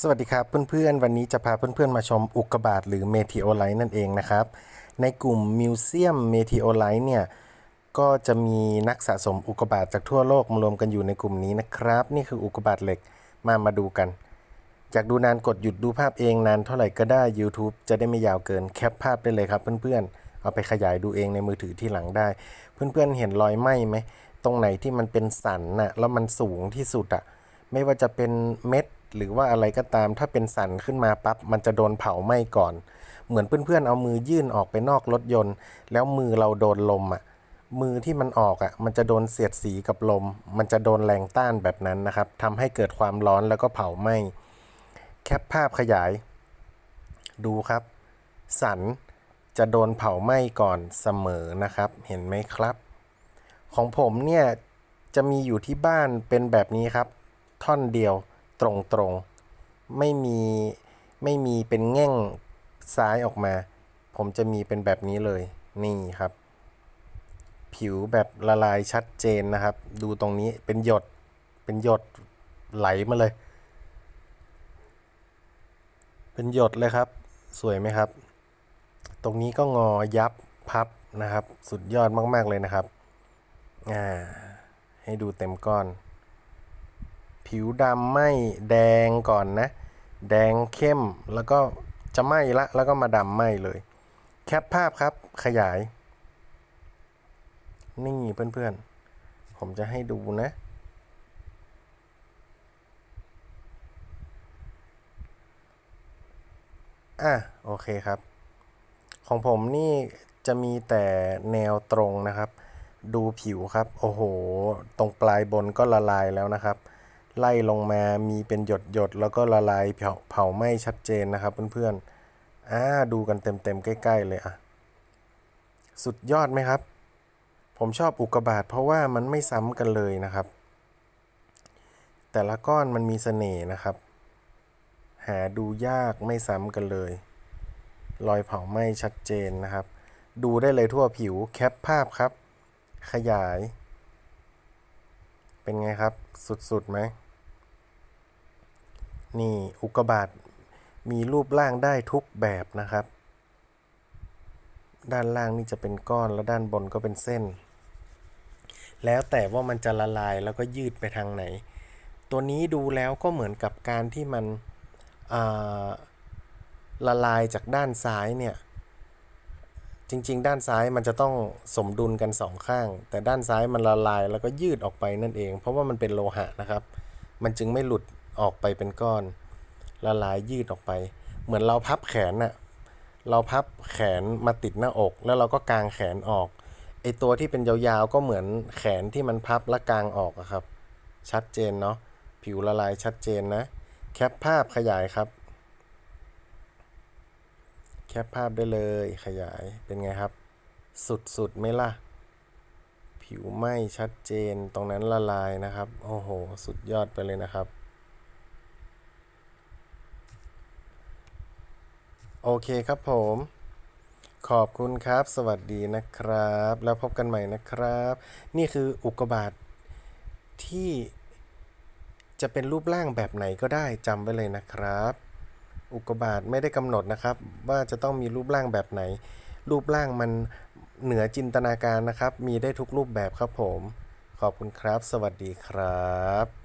สวัสดีครับเพื่อนๆ วันนี้จะพาเพื่อนๆ มาชมอุกกาบาตหรือเมทิโอไลท์นั่นเองนะครับ ในกลุ่มมิวเซียมเมทิโอไลท์เนี่ย ก็จะมีนักสะสมอุกกาบาตจากทั่วโลกมารวมกันอยู่ในกลุ่มนี้นะครับ นี่คืออุกกาบาตเหล็กมามาดูกัน อยากดูนานกดหยุดดูภาพเองนานเท่าไหร่ก็ได้ YouTube จะได้ไม่ยาวเกินแคปภาพได้เลยครับเพื่อนๆ เอาไปขยายดูเองในมือถือที่หลังได้ เพื่อนๆเห็นรอยไหม้ไหมตรงไหนที่มันเป็นสันน่ะแล้วมันสูงที่สุดอะไม่ว่าจะเป็นเม็ด หรือว่าอะไรก็ตามถ้าเป็นสันขึ้นมาปั๊บมันจะโดนเผาไหม้ก่อน เหมือนเพื่อนๆเอามือยื่นออกไปนอกรถยนต์ แล้วมือเราโดนลมอะมือที่มันออกอะมันจะโดนเสียดสีกับลม มันจะโดนแรงต้านแบบนั้นนะครับทำให้เกิดความร้อนแล้วก็เผาไหม้แคปภาพขยาย ดูครับ สันจะโดนเผาไหม้ก่อนเสมอนะครับ เห็นไหมครับ ของผมเนี่ยจะมีอยู่ที่บ้านเป็นแบบนี้ครับ ท่อนเดียว ตรงๆ ไม่มีไม่มีเป็นแง่งซ้ายออกมา ผมจะมีเป็นแบบนี้เลย นี่ครับ ผิวแบบละลายชัดเจนนะครับ ดูตรงนี้เป็นหยดเป็นหยดไหลมาเลย เป็นหยดเลยครับ สวยไหมครับ ตรงนี้ก็งอยับพับนะครับ สุดยอดมาก ๆ เลยนะครับ อ่า ให้ดูเต็มก้อน ผิวดำไหมแดงก่อนนะ แดงเข้มแล้วก็จะไหมละ แล้วก็มาดำไหมเลย แคปภาพครับขยาย นี่เพื่อนๆ ผมจะให้ดูนะ อะ โอเคครับ ของผมนี่จะมีแต่แนวตรงนะครับ ดูผิวครับ โอ้โห ตรงปลายบนก็ละลายแล้วนะครับ ไล่ลงมามีเป็นหยดหยดๆแล้วก็ละลายเผาเผาไหม้ชัดเจนนะครับเพื่อนๆอ่าดูกันเต็มๆใกล้ ๆ เลยอะ สุดยอดไหมครับ ผมชอบอุกกาบาตเพราะว่ามันไม่ซ้ำกันเลยนะครับ แต่ละก้อนมันมีเสน่ห์นะครับ หาดูยากไม่ซ้ำกันเลย รอยเผาไหม้ชัดเจนนะครับ ดูได้เลยทั่วผิวแคปภาพครับ ขยาย เป็นไงครับ สุดๆไหม นี่อุกกาบาตมีรูปร่างได้ทุกแบบนะครับ ด้านล่างนี่จะเป็นก้อนแล้วด้านบนก็เป็นเส้น แล้วแต่ว่ามันจะละลายแล้วก็ยืดไปทางไหน ตัวนี้ดูแล้วก็เหมือนกับการที่มันละลายจากด้านซ้ายเนี่ย จริง ๆ ด้านซ้ายมันจะต้องสมดุลกันสองข้าง แต่ด้านซ้ายมันละลายแล้วก็ยืดออกไปนั่นเอง เพราะว่ามันเป็นโลหะนะครับ มันจึงไม่หลุด ออกไปเป็นก้อน ละลายยืดออกไป เหมือนเราพับแขนน่ะเราพับแขนมาติดหน้าอก แล้วเราก็กางแขนออกไอตัวที่เป็นยาวๆก็เหมือนแขนที่มันพับและกางออกอะครับ ชัดเจนเนาะผิวละลายชัดเจนนะ แคปภาพขยายครับ แคปภาพได้เลยขยายเป็นไงครับ สุดๆไหมล่ะ ผิวไหมชัดเจนตรงนั้นละลายนะครับ โอ้โห สุดยอดไปเลยนะครับ โอเคครับผม ขอบคุณครับ สวัสดีนะครับ แล้วพบกันใหม่นะครับ นี่คืออุกกาบาตที่จะเป็นรูปร่างแบบไหนก็ได้จำไว้เลยนะครับ อุกกาบาตไม่ได้กำหนดนะครับ ว่าจะต้องมีรูปร่างแบบไหน รูปร่างมันเหนือจินตนาการนะครับ มีได้ทุกรูปแบบครับผม ขอบคุณครับ สวัสดีครับ